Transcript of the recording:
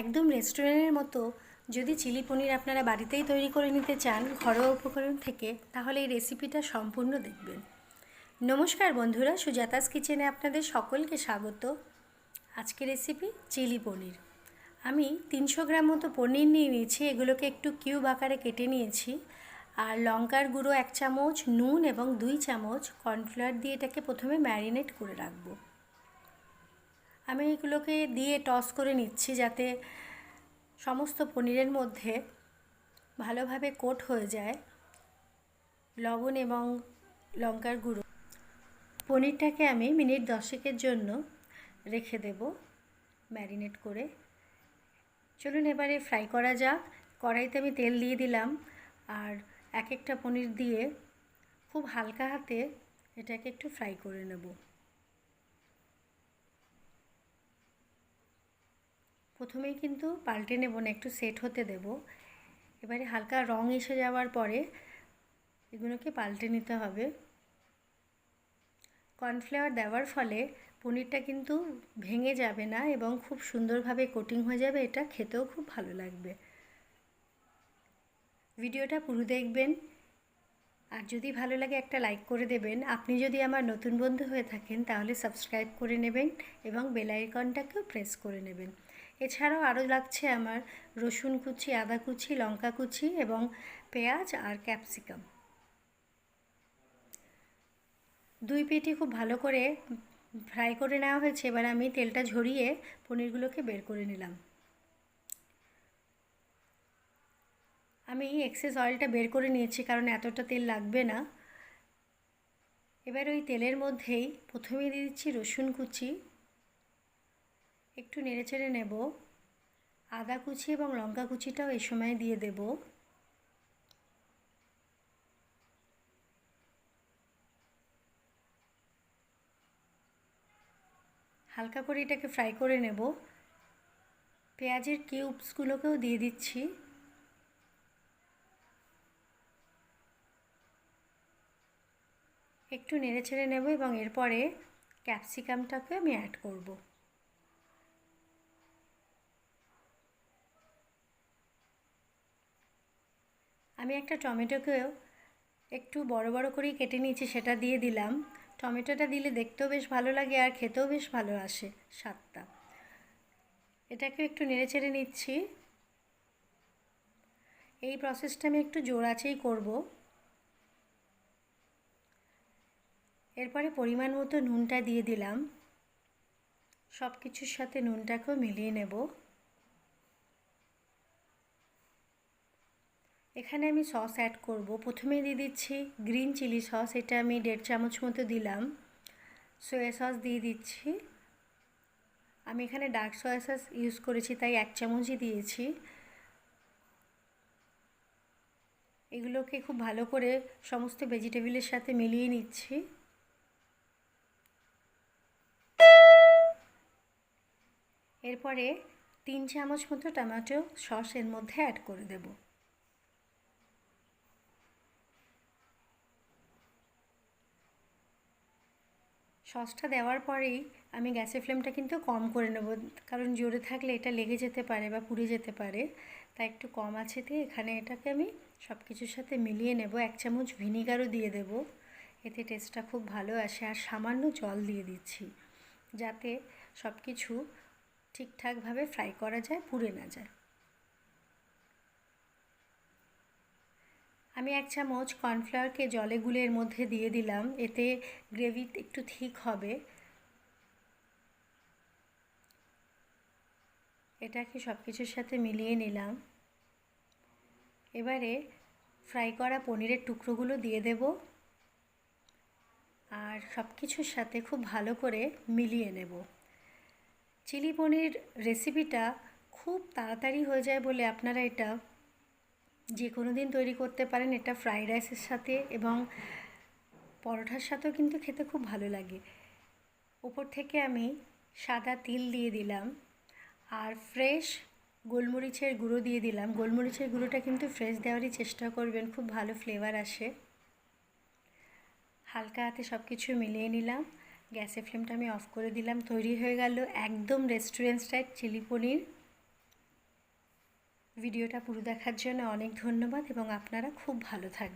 একদম রেস্টুরেন্টের মতো যদি চিলি পনির আপনারা বাড়িতেই তৈরি করে নিতে চান ঘরোয়া উপকরণ থেকে, তাহলে এই রেসিপিটা সম্পূর্ণ দেখবেন। নমস্কার বন্ধুরা, সুজাতাস কিচেনে আপনাদের সকলকে স্বাগত। আজকে রেসিপি চিলি পনির। আমি তিনশো গ্রাম মতো পনির নিয়ে নিয়েছি, এগুলোকে একটু কিউব আকারে কেটে নিয়েছি। আর লঙ্কার গুঁড়ো এক চামচ, নুন এবং দুই চামচ কর্নফ্লাওয়ার দিয়ে এটাকে প্রথমে ম্যারিনেট করে রাখব। আমি এগুলোকে দিয়ে টস করে নিচ্ছি যাতে সমস্ত পনিরের মধ্যে ভালোভাবে কোট হয়ে যায় লবণ এবং লঙ্কার গুঁড়ো। পনিরটাকে আমি মিনিট দশেকের জন্য রেখে দেব ম্যারিনেট করে। চলুন এবারে ফ্রাই করা যাক। কড়াইতে আমি তেল দিয়ে দিলাম আর এক একটা পনির দিয়ে খুব হালকা হাতে এটাকে একটু ফ্রাই করে নেব। প্রথমেই কিন্তু পাল্টে নেব না, একটু সেট হতে দেব। এবারে হালকা রং এসে যাওয়ার পরে এগুলোকে পাল্টে নিতে হবে। কর্নফ্লাওয়ার দেওয়ার ফলে পনিরটা কিন্তু ভেঙে যাবে না এবং খুব সুন্দরভাবে কোটিং হয়ে যাবে, এটা খেতেও খুব ভালো লাগবে। ভিডিওটা পুরো দেখবেন। আর যদি ভালো লাগে একটা লাইক করে দেবেন। আপনি যদি আমার নতুন বন্ধু হয়ে থাকেন, তাহলে সাবস্ক্রাইব করে নেবেন এবং বেল আইকনটাকেও প্রেস করে নেবেন। এছাড়াও আরও লাগছে আমার রসুন কুচি, আদা কুচি, লঙ্কা কুচি এবং পেঁয়াজ আর ক্যাপসিকাম। দুই পেটি খুব ভালো করে ফ্রাই করে নেওয়া হয়েছে। এবার আমি তেলটা ঝরিয়ে পনিরগুলোকে বের করে নিলাম। আমি এক্সেস অয়েলটা বের করে নিয়েছি কারণ এতটা তেল লাগবে না। এবার ওই তেলের মধ্যেই প্রথমে দিয়ে দিচ্ছি রসুন কুচি। একটু নেড়েচেড়ে নেব। আদা কুচি এবং লঙ্কা কুচিটাও এই সময় দিয়ে দেব। হালকা করে এটাকে ফ্রাই করে নেব। পেঁয়াজের কিউবসগুলোকেও দিয়ে দিচ্ছি। একটু নেড়ে ছেড়ে নেব এবং এরপরে ক্যাপসিকামটাকে আমি অ্যাড করব। আমি একটা টমেটোকেও একটু বড় বড় করেই কেটে নিয়েছি, সেটা দিয়ে দিলাম। টমেটোটা দিলে দেখতেও বেশ ভালো লাগে আর খেতেও বেশ ভালো আসে স্বাদটা। এটাকে একটু নেড়ে চেড়ে নিচ্ছি। এই প্রসেসটা আমি একটু জোর আছেই করব। এরপরে পরিমাণ মতো নুনটা দিয়ে দিলাম। সব কিছুর সাথে নুনটাকেও মিলিয়ে নেব। এখানে আমি সস অ্যাড করব। প্রথমে দিয়ে দিচ্ছি গ্রিন চিলি সস এটা আমি দেড় চামচ মতো দিলাম। সয়া সস দিয়ে দিচ্ছি। আমি এখানে ডার্ক সয়া সস ইউজ করেছি, তাই এক চামচই দিয়েছি। এগুলোকে খুব ভালো করে সমস্ত ভেজিটেবিলের সাথে মিলিয়ে নিচ্ছি। এরপরে তিন চামচ মতো টমেটো সস এর মধ্যে অ্যাড করে দেব। সসটা দেওয়ার পরেই আমি গ্যাসের ফ্লেমটা কিন্তু কম করে নেব। কারণ জোরে থাকলে এটা লেগে যেতে পারে বা পুড়ে যেতে পারে। তাই একটু কম আছে দিয়ে এখানে এটাকে আমি সব কিছুর সাথে মিলিয়ে নেব। এক চামচ ভিনিগারও দিয়ে দেব। এতে টেস্টটা খুব ভালো আসে। আর সামান্য জল দিয়ে দিচ্ছি যাতে সব কিছু ঠিকঠাকভাবে ফ্রাই করা যায়, পুড়ে না যায়। আমি এক চামচ কর্নফ্লাওয়ারকে জলে গুলে এর মধ্যে দিয়ে দিলাম, এতে গ্রেভি একটু ঠিক হবে। এটাকে সব কিছুর সাথে মিলিয়ে নিলাম। এবারে ফ্রাই করা পনিরের টুকরোগুলো দিয়ে দেব আর সব কিছুর সাথে খুব ভালো করে মিলিয়ে নেব। চিলি পনির রেসিপিটা খুব তাড়াতাড়ি হয়ে যায় বলে আপনারা এটা যে কোনো দিন তৈরি করতে পারেন এটা ফ্রাইড রাইসের সাথে এবং পরোটার সাথেও কিন্তু খেতে খুব ভালো লাগে। উপর থেকে আমি সাদা তিল দিয়ে দিলাম আর ফ্রেশ গোলমরিচের গুঁড়ো দিয়ে দিলাম। গোলমরিচের গুঁড়োটা কিন্তু ফ্রেশ দেওয়ারই চেষ্টা করবেন, খুব ভালো ফ্লেভার আসে। হালকা হাতে সব কিছু মিলিয়ে নিলাম। গ্যাসের ফ্লেমটা আমি অফ করে দিলাম। তৈরি হয়ে গেল একদম রেস্টুরেন্ট স্টাইল চিলি পনির। ভিডিওটা পুরো দেখার জন্য অনেক ধন্যবাদ এবং আপনারা খুব ভালো থাকবেন।